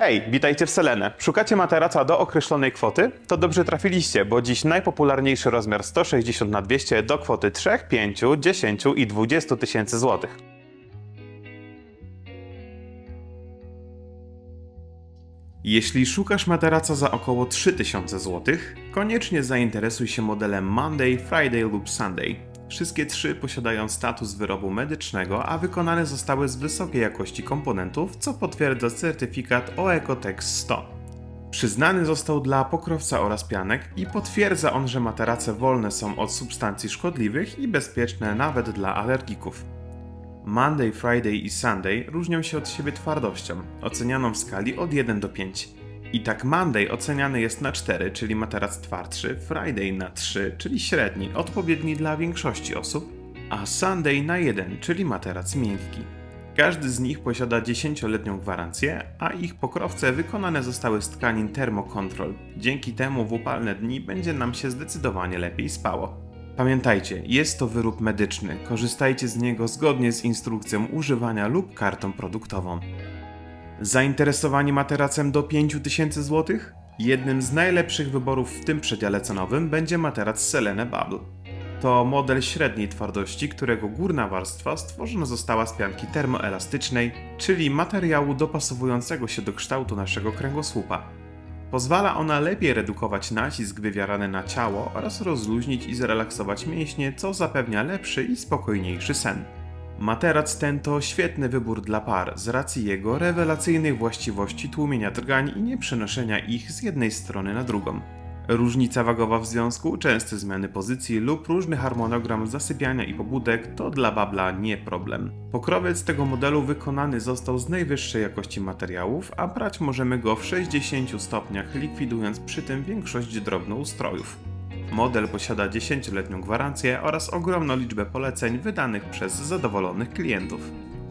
Hej, witajcie w Selene. Szukacie materaca do określonej kwoty? To dobrze trafiliście, bo dziś najpopularniejszy rozmiar 160 na 200 do kwoty 3, 5, 10 i 20 tysięcy złotych. Jeśli szukasz materaca za około 3000 zł, koniecznie zainteresuj się modelem Monday, Friday lub Sunday. Wszystkie trzy posiadają status wyrobu medycznego, a wykonane zostały z wysokiej jakości komponentów, co potwierdza certyfikat OECOTEX 100. Przyznany został dla pokrowca oraz pianek i potwierdza on, że materace wolne są od substancji szkodliwych i bezpieczne nawet dla alergików. Monday, Friday i Sunday różnią się od siebie twardością, ocenianą w skali od 1 do 5. I tak Monday oceniany jest na 4, czyli materac twardszy, Friday na 3, czyli średni, odpowiedni dla większości osób, a Sunday na 1, czyli materac miękki. Każdy z nich posiada 10-letnią gwarancję, a ich pokrowce wykonane zostały z tkanin Thermocontrol. Dzięki temu w upalne dni będzie nam się zdecydowanie lepiej spało. Pamiętajcie, jest to wyrób medyczny. Korzystajcie z niego zgodnie z instrukcją używania lub kartą produktową. Zainteresowani materacem do 5000 zł? Jednym z najlepszych wyborów w tym przedziale cenowym będzie materac Selene Bubble. To model średniej twardości, którego górna warstwa stworzona została z pianki termoelastycznej, czyli materiału dopasowującego się do kształtu naszego kręgosłupa. Pozwala ona lepiej redukować nacisk wywierany na ciało oraz rozluźnić i zrelaksować mięśnie, co zapewnia lepszy i spokojniejszy sen. Materac ten to świetny wybór dla par z racji jego rewelacyjnych właściwości tłumienia drgań i nieprzenoszenia ich z jednej strony na drugą. Różnica wagowa w związku, częste zmiany pozycji lub różny harmonogram zasypiania i pobudek to dla babla nie problem. Pokrowiec tego modelu wykonany został z najwyższej jakości materiałów, a prać możemy go w 60 stopniach, likwidując przy tym większość drobnoustrojów. Model posiada 10-letnią gwarancję oraz ogromną liczbę poleceń wydanych przez zadowolonych klientów.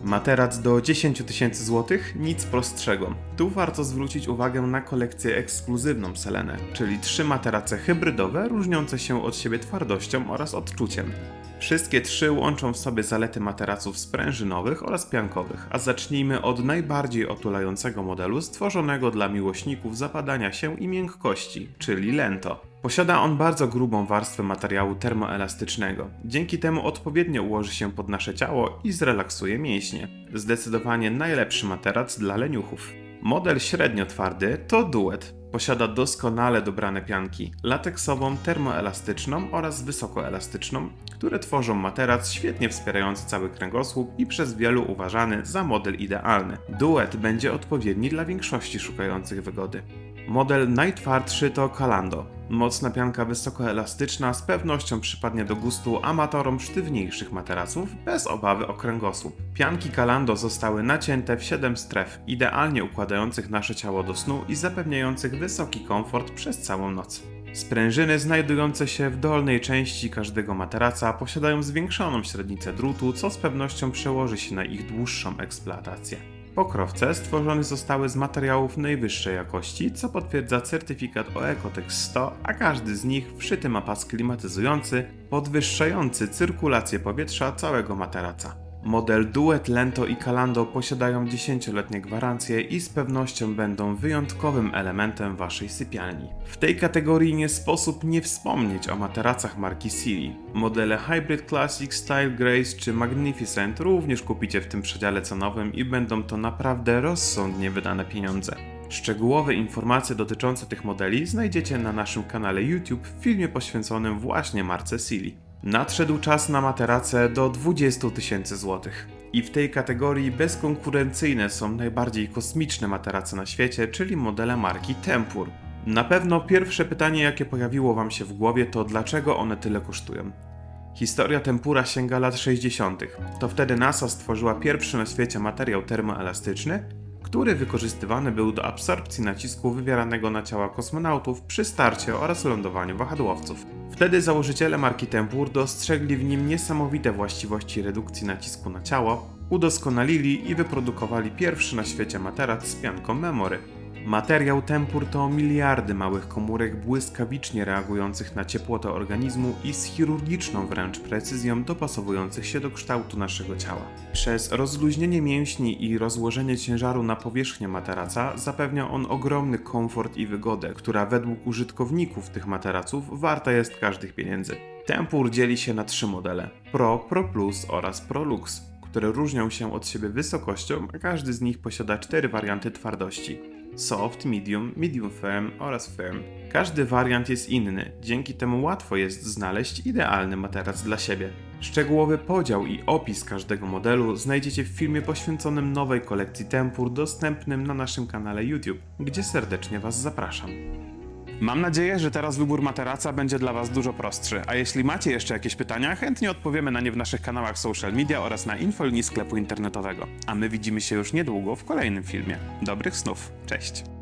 Materac do 10 tysięcy złotych? Nic prostszego. Tu warto zwrócić uwagę na kolekcję ekskluzywną Selenę, czyli trzy materace hybrydowe różniące się od siebie twardością oraz odczuciem. Wszystkie trzy łączą w sobie zalety materaców sprężynowych oraz piankowych, a zacznijmy od najbardziej otulającego modelu stworzonego dla miłośników zapadania się i miękkości, czyli Lento. Posiada on bardzo grubą warstwę materiału termoelastycznego. Dzięki temu odpowiednio ułoży się pod nasze ciało i zrelaksuje mięśnie. Zdecydowanie najlepszy materac dla leniuchów. Model średnio twardy to duet. Posiada doskonale dobrane pianki, lateksową, termoelastyczną oraz wysokoelastyczną, które tworzą materac świetnie wspierający cały kręgosłup i przez wielu uważany za model idealny. Duet będzie odpowiedni dla większości szukających wygody. Model najtwardszy to Calando. Mocna pianka wysokoelastyczna z pewnością przypadnie do gustu amatorom sztywniejszych materaców bez obawy o kręgosłup. Pianki Calando zostały nacięte w 7 stref, idealnie układających nasze ciało do snu i zapewniających wysoki komfort przez całą noc. Sprężyny znajdujące się w dolnej części każdego materaca posiadają zwiększoną średnicę drutu, co z pewnością przełoży się na ich dłuższą eksploatację. Pokrowce stworzone zostały z materiałów najwyższej jakości, co potwierdza certyfikat OECOTEX 100, a każdy z nich wszyty ma pas klimatyzujący, podwyższający cyrkulację powietrza całego materaca. Model Duet, Lento i Calando posiadają 10-letnie gwarancje i z pewnością będą wyjątkowym elementem waszej sypialni. W tej kategorii nie sposób nie wspomnieć o materacach marki Siri. Modele Hybrid Classic, Style Grace czy Magnificent również kupicie w tym przedziale cenowym i będą to naprawdę rozsądnie wydane pieniądze. Szczegółowe informacje dotyczące tych modeli znajdziecie na naszym kanale YouTube w filmie poświęconym właśnie marce Sili. Nadszedł czas na materace do 20 tysięcy złotych. I w tej kategorii bezkonkurencyjne są najbardziej kosmiczne materace na świecie, czyli modele marki Tempur. Na pewno pierwsze pytanie, jakie pojawiło Wam się w głowie, to dlaczego one tyle kosztują. Historia Tempura sięga lat 60. To wtedy NASA stworzyła pierwszy na świecie materiał termoelastyczny, który wykorzystywany był do absorpcji nacisku wywieranego na ciała kosmonautów przy starcie oraz lądowaniu wahadłowców. Wtedy założyciele marki Tempur dostrzegli w nim niesamowite właściwości redukcji nacisku na ciało, udoskonalili i wyprodukowali pierwszy na świecie materac z pianką memory. Materiał Tempur to miliardy małych komórek błyskawicznie reagujących na ciepłotę organizmu i z chirurgiczną wręcz precyzją dopasowujących się do kształtu naszego ciała. Przez rozluźnienie mięśni i rozłożenie ciężaru na powierzchnię materaca zapewnia on ogromny komfort i wygodę, która według użytkowników tych materaców warta jest każdych pieniędzy. Tempur dzieli się na trzy modele: Pro, Pro Plus oraz Pro Lux, które różnią się od siebie wysokością, a każdy z nich posiada cztery warianty twardości: soft, medium, medium firm oraz firm. Każdy wariant jest inny, dzięki temu łatwo jest znaleźć idealny materac dla siebie. Szczegółowy podział i opis każdego modelu znajdziecie w filmie poświęconym nowej kolekcji Tempur dostępnym na naszym kanale YouTube, gdzie serdecznie Was zapraszam. Mam nadzieję, że teraz wybór materaca będzie dla Was dużo prostszy, a jeśli macie jeszcze jakieś pytania, chętnie odpowiemy na nie w naszych kanałach social media oraz na infolinii sklepu internetowego. A my widzimy się już niedługo w kolejnym filmie. Dobrych snów, cześć!